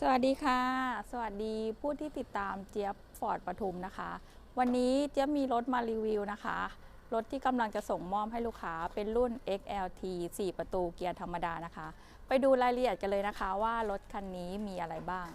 สวัสดีค่ะ สวัสดีผู้ที่ติดตามเจี๊ยบฟอร์ดปทุมนะคะ วันนี้เจี๊ยบมีรถมารีวิวนะคะ รถที่กำลังจะส่งมอบให้ลูกค้าเป็นรุ่น XLT 4 ประตูเกียร์ธรรมดานะคะ ไปดูรายละเอียดกันเลยนะคะว่ารถคันนี้มีอะไรบ้าง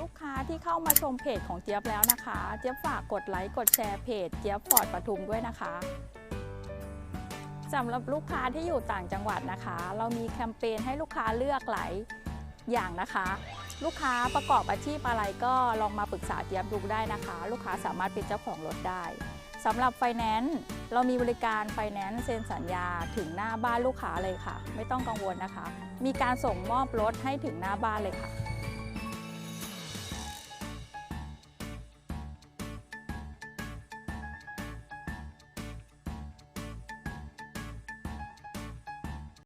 ลูกค้าที่เข้ามาชมเพจของเจี๊ยบแล้วนะคะ เจี๊ยบฝากกดไลค์กดแชร์เพจเจี๊ยบฟอร์ดปทุมด้วยนะคะสำหรับลูกค้าที่อยู่ต่างจังหวัดนะคะ เรามีแคมเปญให้ลูกค้าเลือกหลายอย่างนะคะ ลูกค้าประกอบอาชีพอะไรก็ลองมาปรึกษาเจี๊ยบดูได้นะคะ ลูกค้าสามารถเป็นเจ้าของรถได้สำหรับไฟแนนซ์เรามีบริการไฟแนนซ์เซ็นสัญญาถึงหน้าบ้านลูกค้าเลยค่ะ ไม่ต้องกังวลนะคะ มีการส่งมอบรถให้ถึงหน้าบ้านเลยค่ะ